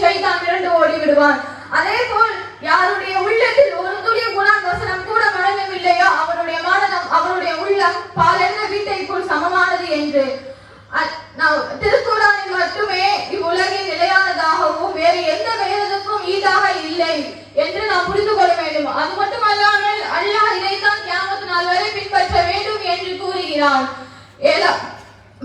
சைதான் இரண்டு ஓடி விடுவான் அதே போல் யாருடைய உள்ளத்தில் ஒரு துளி குணான் வசனம் கூட வழங்கவில்லையோ அவருடைய மனதம் அவருடைய உள்ளம் வீட்டை போல் சமமானது என்று. அ- நான் திருக்குறானில் மட்டுமே இவ்வுலகின் நிலையானதாகவும் வேறு எந்த வேதத்துக்கும் ஈடாக இல்லை என்று நாம் புரிந்து கொள்ள வேண்டும். அது மட்டுமல்லாமல் அல்லாஹ் இதைத்தான் கியாமத்து நாள் வரை பின்பற்ற வேண்டும் என்று கூறுகிறான். ஏழா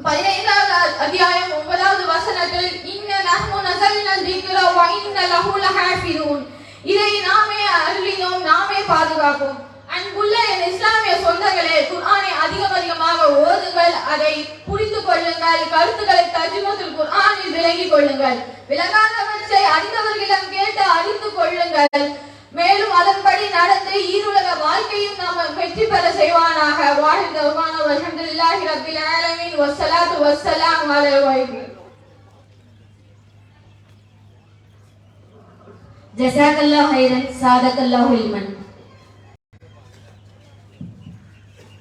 பதினைந்தாவது அத்தியாயம் ஒன்பதாவது வசனத்தில் இன்ன நஹ்னு நஸல்னா திக்ர வ இன்ன லஹு லஹாஃபிதூன். இதை நாமே அருளினோம் நாமே பாதுகாப்போம். அன்புள்ள என் இஸ்லாமிய சொந்தங்களே குர்ஆனை அதிகம் அதிகமாக ஓதுங்கள் அதை புரிந்து கொள்ளுங்கள் கருத்துக்களை தர்ஜுமத்துல் குர்ஆனில் விளங்கிக் கொள்ளுங்கள். விளங்காதவற்றை அறிந்தவர்களிடம் கேட்டு அறிந்து கொள்ளுங்கள். மேலும் அதன்படி நடந்து ஈருலக வாழ்க்கையும் நாம் வெற்றி பெற செய்வானாக. வாழ்ந்த அல்ஹம்துலில்லாஹி ரப்பில் والسلام على வஸ்ஸலாம் جزاك الله خيرا ஹைரன் الله علما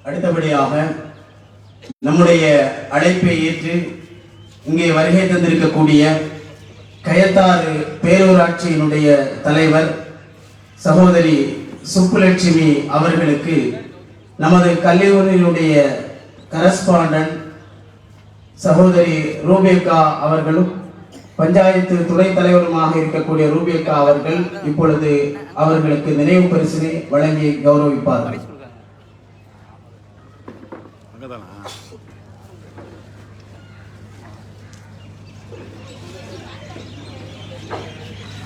அடுத்தபடியாக நம்முடைய அழைப்பை ஏற்று இங்கே வருகை தந்திருக்கக்கூடிய கயத்தாறு பேரூராட்சியினுடைய தலைவர் சகோதரி சுப்புலட்சுமி அவர்களுக்கு நமது கல்லூரியினுடைய கரஸ்பாண்டன்ட் சகோதரி ரூபேகா அவர்களும் பஞ்சாயத்து துணைத் தலைவருமாக இருக்கக்கூடிய ரூபேகா அவர்கள் இப்பொழுது அவர்களுக்கு நினைவு பரிசினை வழங்கி கௌரவிப்பார்கள்.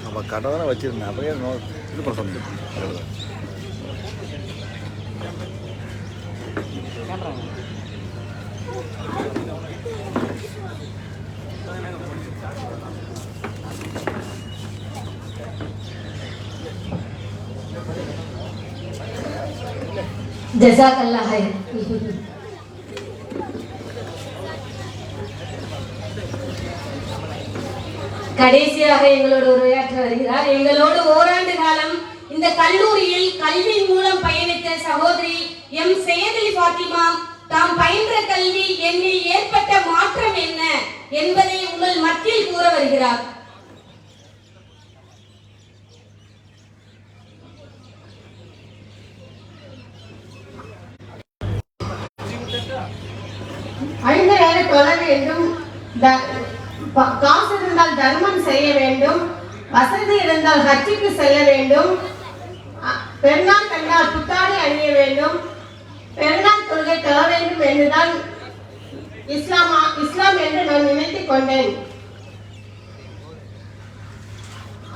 நம்ம கடவுளை வச்சிருந்தேன் அப்படியே இது பண்ண சொல்லுங்க. ஜசாக்கல்லாஹ் ஹைரன் கடைசியாக எங்களோடு உரையாற்ற வருகிறார். எங்களோடு ஓராண்டு காலம் இந்த கல்லூரியில் கல்வி மூலம் பயணித்த சகோதரி எம் செய்யதலி பாத்திமா தாம் பயின்ற கல்வி என்னில் ஏற்பட்ட மாற்றம் என்ன என்பதை உங்கள் மத்தியில் கூற வருகிறார். ஐந்து தொழ வேண்டும். காசு இருந்தால் தர்மம் செய்ய வேண்டும். வசதி இருந்தால் ஹஜ்ஜுக்கு செல்ல வேண்டும். பெருநாள் கண்டால் புத்தாடை அணிய வேண்டும். பெருநாள் தொழுகை தர வேண்டும் என்றுதான் இஸ்லாமா இஸ்லாம் என்று நான் நினைத்துக் கொண்டேன்.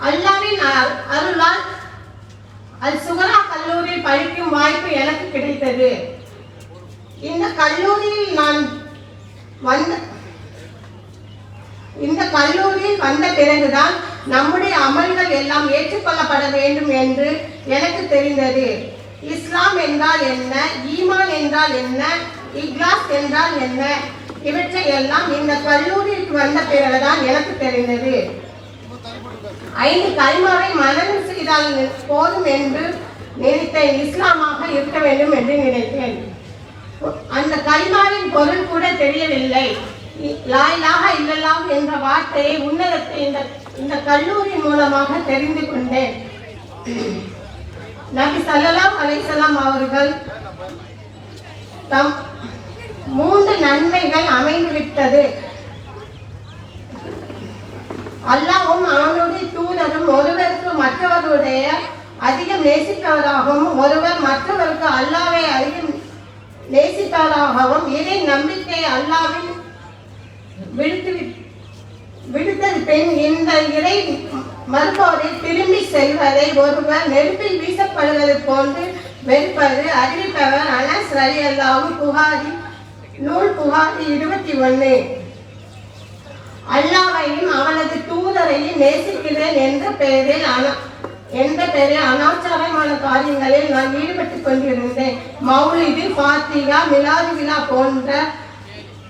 அல்லாவின் அ- அருளால் அல் சுகரா கல்லூரியில் படிக்கும் வாய்ப்பு எனக்கு கிடைத்தது. இந்த கல்லூரியில் நான் வந்த இந்த கல்லூரியில் வந்த பிறகுதான் நம்முடைய அமல்கள் எல்லாம் ஏற்றுக்கொள்ளப்பட வேண்டும் என்று எனக்கு தெரிந்தது. இஸ்லாம் என்றால் என்ன? ஈமான் என்றால் என்ன? இக்லாஸ் என்றால் என்ன? இவற்றை எல்லாம் இந்த கல்லூரிக்கு வந்த பிறகுதான் எனக்கு தெரிந்தது. ஐந்து கல்மாவை மனதில் செய்தால் போதும் என்று நினைத்தேன். இஸ்லாமாக இருக்க வேண்டும் என்று நினைத்தேன். அந்த கலிமாவின் பொருள் கூட தெரியவில்லை. லாயிலாக இல்லலாம் என்ற வார்த்தையை உன்னதத்தை இந்த இந்த கல்லூரி மூலமாக தெரிந்து கொண்டேன். நபி ஸல்லல்லாஹு அலைசலாம் அவர்கள் தம் மூன்று நன்மைகள் அமைந்துவிட்டது. அல்லாவும் அவனுடைய தூதரும் ஒருவருக்கு மற்றவருடைய அதிகம் நேசிப்பவராகவும் ஒருவர் மற்றவருக்கு அல்லாவை அதிகம் நேசிப்பாராகவும் இறை நம்பிக்கை அல்லாவின் விடுத்து விடுத்தல் பெண் இந்த இறை மறுப்பவரை திரும்பி செல்வதை ஒருவர் நெருப்பில் வீசப்படுவது போன்று வெறுப்பது அறிவிப்பவர் அனஸ் ரலி அல்லாவும் புகாரி நூல் புகாரி இருபத்தி ஒன்று அல்லாவையும் அவனது தூதரையும் நேசிக்கிறேன் என்ற பெயரில் அன- என்ற பெயரில் அனாச்சாரமான காரியங்களில் நான் ஈடுபட்டுக் கொண்டிருந்தேன்? மௌலிது பாத்திகா மிலாது விழா போன்ற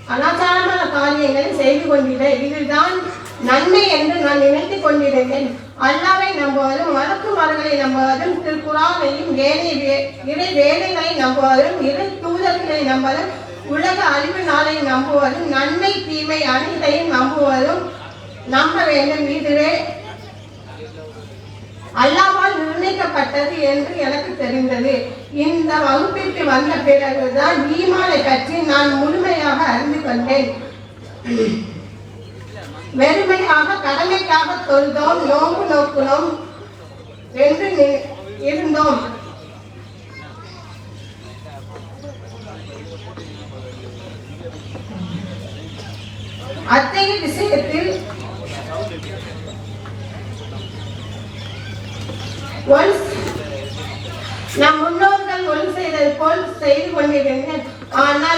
அனாச்சாரமான காரியங்களை செய்து கொண்டிருந்தேன். இதுதான் நன்மை என்று நான் நினைத்துக் கொண்டிருந்தேன். அல்லாவை நம்புவதும் மலக்குமார்களை நம்புவதும் திருக்குறானையும் ஏனைய வே- இறை வேலைகளை நம்புவதும் இறை தூதர்களை நம்புவதும் உலக அறிவு நாளை நம்புவதும் நன்மை தீமை அனைத்தையும் நம்புவதும் நம்ப வேண்டும். இதுவே அல்லாவால் நிர்ணயிக்கப்பட்டது என்று எனக்கு தெரிந்தது. இந்த வகுப்பிற்கு வந்த பிறகுதான் ஈமானை பற்றி நான் முழுமையாக அறிந்து கொண்டேன். வெறுமையாக கடமைக்காக தொழுதோம் நோம்பு நோக்குனோம் என்று இருந்தோம். Once நம் முன்னோர்கள் ஒன்று செய்தது போல் செய்து கொண்டிருந்தேன். ஆனால்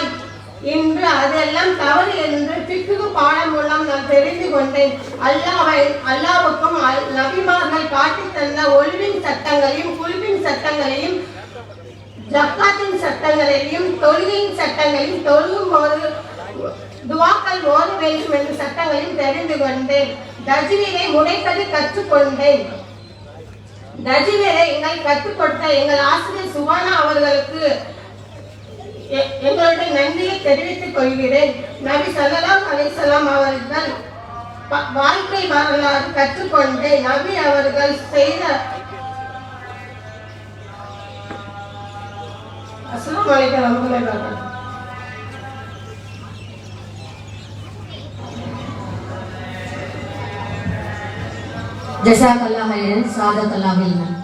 இன்று அதெல்லாம் தவறு என்று பிக்கு பாடம் மூலம் நான் தெரிந்து கொண்டேன். அல்லாவை அல்லாவுக்கும் அல்- நபிமார்கள் காட்டித் தந்த ஒளிவின் சட்டங்களையும் குழுவின் சட்டங்களையும் ஜக்காத்தின் சட்டங்களையும் தொழுகையின் சட்டங்களையும் தொழுகும் போது துவாக்கள் ஓத வேண்டும் என்ற சட்டங்களையும் தெரிந்து கொண்டேன். தஜ்வீரை முறைப்படி கற்றுக்கொண்டேன். தஜ்வீரை எங்கள் கற்றுக் கொடுத்த எங்கள் ஆசிரியர் சுவானா அவர்களுக்கு எ- எங்களுடைய நன்றியை தெரிவித்துக் கொள்கிறேன். நபி சல்லாம் அலைஹி அவர்கள் வாழ்க்கை வரலாறு கற்றுக்கொண்டு நபி அவர்கள் செய்த அஸ்ஸலாமு அலைக்கும் ஜசாக் அல்லாஹ் சாதத் அல்லாஹ்